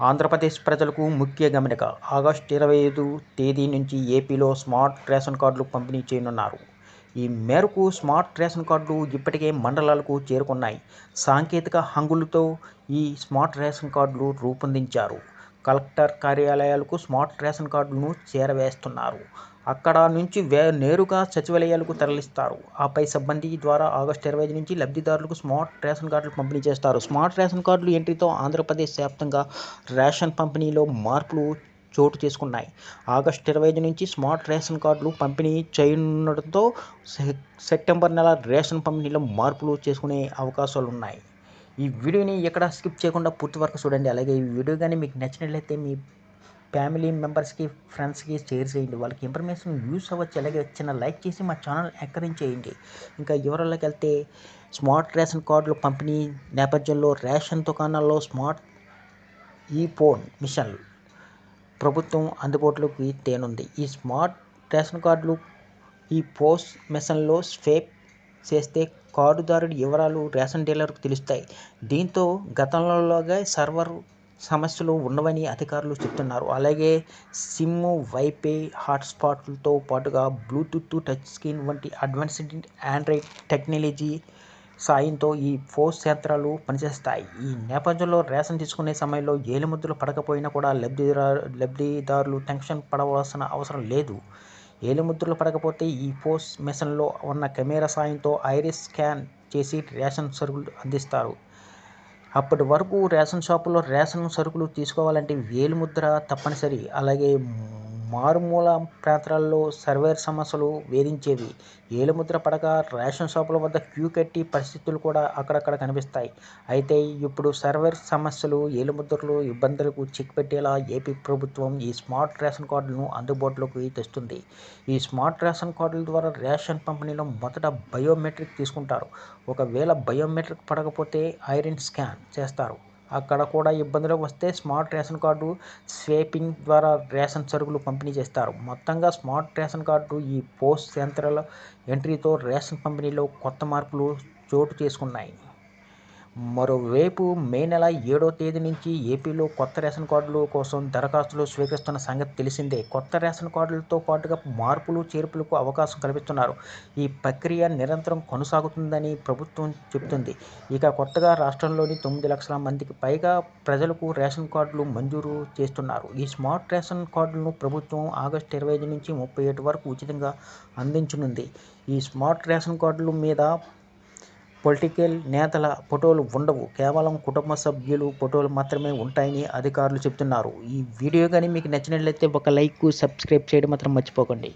ఆంధ్రప్రదేశ్ ప్రజలకు ముఖ్య గమనిక ఆగస్టు ఇరవై ఐదు తేదీ నుంచి ఏపీలో స్మార్ట్ రేషన్ కార్డులు పంపిణీ చేయనున్నారు. ఈ మేరకు స్మార్ట్ రేషన్ కార్డులు ఇప్పటికే మండలాలకు చేరుకున్నాయి. సాంకేతిక హంగులతో ఈ స్మార్ట్ రేషన్ కార్డులు రూపొందించారు. కలెక్టర్ కార్యాలయాలకు స్మార్ట్ రేషన్ కార్డులను చేరవేస్తున్నారు. అక్కడ నుంచి వే నేరుగా సచివాలయాలకు తరలిస్తారు. ఆపై సిబ్బంది ద్వారా ఆగస్టు ఇరవై ఐదు నుంచి లబ్ధిదారులకు స్మార్ట్ రేషన్ కార్డులు పంపిణీ చేస్తారు. స్మార్ట్ రేషన్ కార్డులు ఎంట్రీతో ఆంధ్రప్రదేశ్ వ్యాప్తంగా రేషన్ పంపిణీలో మార్పులు చోటు చేసుకున్నాయి. ఆగస్టు ఇరవై ఐదు నుంచి స్మార్ట్ రేషన్ కార్డులు పంపిణీ చేయనుండటంతో సెప్టెంబర్ నెల రేషన్ పంపిణీలో మార్పులు చేసుకునే అవకాశాలు ఉన్నాయి ఈ వీడియోని ఎక్కడ స్కిప్ చేయకుండా పూర్తి వరకు చూడండి. అలాగే ఈ వీడియో కానీ మీకు నచ్చినట్లయితే మీ ఫ్యామిలీ మెంబర్స్కి ఫ్రెండ్స్కి షేర్ చేయండి. వాళ్ళకి ఇన్ఫర్మేషన్ యూస్ అవ్వచ్చు. అలాగే చిన్న లైక్ చేసి మా ఛానల్ ఎంకరేజ్ చేయండి. ఇంకా ఎవరిలోకి వెళ్తే స్మార్ట్ రేషన్ కార్డులు పంపిణీ నేపథ్యంలో రేషన్ దుకాణాల్లో స్మార్ట్ ఈ ఫోన్ మిషన్ ప్రభుత్వం అందుబాటులోకి తేనుంది. ఈ స్మార్ట్ రేషన్ కార్డులు ఈ పోస్ట్ మిషన్లో స్వేప్ చేస్తే కార్డుదారుడి వివరాలు రేషన్ డీలర్కు తెలుస్తాయి. దీంతో గతంలోగా సర్వర్ సమస్యలు ఉండవని అధికారులు చెప్తున్నారు. అలాగే సిమ్ వైఫై హాట్స్పాట్లతో పాటుగా బ్లూటూత్ టచ్ స్క్రీన్ వంటి అడ్వాన్స్డ్ ఆండ్రాయిడ్ టెక్నాలజీ సాయంతో ఈ ఫోర్స్ యంత్రాలు పనిచేస్తాయి. ఈ నేపథ్యంలో రేషన్ తీసుకునే సమయంలో ఏలిముద్రలు పడకపోయినా కూడా లబ్ధిదారు లబ్ధిదారులు టెన్షన్ పడవలసిన అవసరం లేదు. ఏలిముద్రలు పడకపోతే ఈ ఫోర్స్ మిషన్లో ఉన్న కెమెరా సాయంతో ఐరిస్ స్కాన్ చేసి రేషన్ సరుకులు అందిస్తారు. అప్పటి వరకు రేషన్ షాపులో రేషన్ సరుకులు తీసుకోవాలంటే వేలిముద్ర తప్పనిసరి. అలాగే మారుమూల ప్రాంతాల్లో సర్వేర్ సమస్యలు వేధించేవి. ఏలుముద్ర పడక రేషన్ షాపుల వద్ద క్యూ కట్టి పరిస్థితులు కూడా అక్కడక్కడ కనిపిస్తాయి. అయితే ఇప్పుడు సర్వేర్ సమస్యలు ఏలుముద్రలు ఇబ్బందులకు చెక్ పెట్టేలా ఏపీ ప్రభుత్వం ఈ స్మార్ట్ రేషన్ కార్డులను అందుబాటులోకి తెస్తుంది. ఈ స్మార్ట్ రేషన్ కార్డుల ద్వారా రేషన్ పంపిణీలో మొదట బయోమెట్రిక్ తీసుకుంటారు. ఒకవేళ బయోమెట్రిక్ పడకపోతే ఐరన్ స్కాన్ చేస్తారు. అక్కడ కూడా ఇబ్బందులు వస్తే స్మార్ట్ రేషన్ కార్డు స్వేపింగ్ ద్వారా రేషన్ సరుకులు పంపిణీ చేస్తారు. మొత్తంగా smart ration card e POS యంత్రాల ఎంట్రీతో రేషన్ పంపిణీలో కొత్త మార్పులు చోటు చేసుకున్నాయి. మరోవైపు మే నెల ఏడో తేదీ నుంచి ఏపీలో కొత్త రేషన్ కార్డుల కోసం దరఖాస్తులు స్వీకరిస్తున్న సంగతి తెలిసిందే. కొత్త రేషన్ కార్డులతో పాటుగా మార్పులు చేర్పులకు అవకాశం కల్పిస్తున్నారు. ఈ ప్రక్రియ నిరంతరం కొనసాగుతుందని ప్రభుత్వం చెబుతుంది. ఇక కొత్తగా రాష్ట్రంలోని తొమ్మిది లక్షల మందికి పైగా ప్రజలకు రేషన్ కార్డులు మంజూరు చేస్తున్నారు. ఈ స్మార్ట్ రేషన్ కార్డులను ప్రభుత్వం ఆగస్టు ఇరవై ఐదు నుంచి ముప్పై ఏడు వరకు ఉచితంగా అందించనుంది. ఈ స్మార్ట్ రేషన్ కార్డుల మీద పొలిటికల్ నేతల ఫోటోలు ఉండవు. కేవలం కుటుంబ సభ్యులు ఫోటోలు మాత్రమే ఉంటాయని అధికారులు చెప్తున్నారు. ఈ వీడియో కానీ మీకు నచ్చినట్లయితే ఒక లైక్ సబ్స్క్రైబ్ చేయడం మాత్రం మర్చిపోకండి.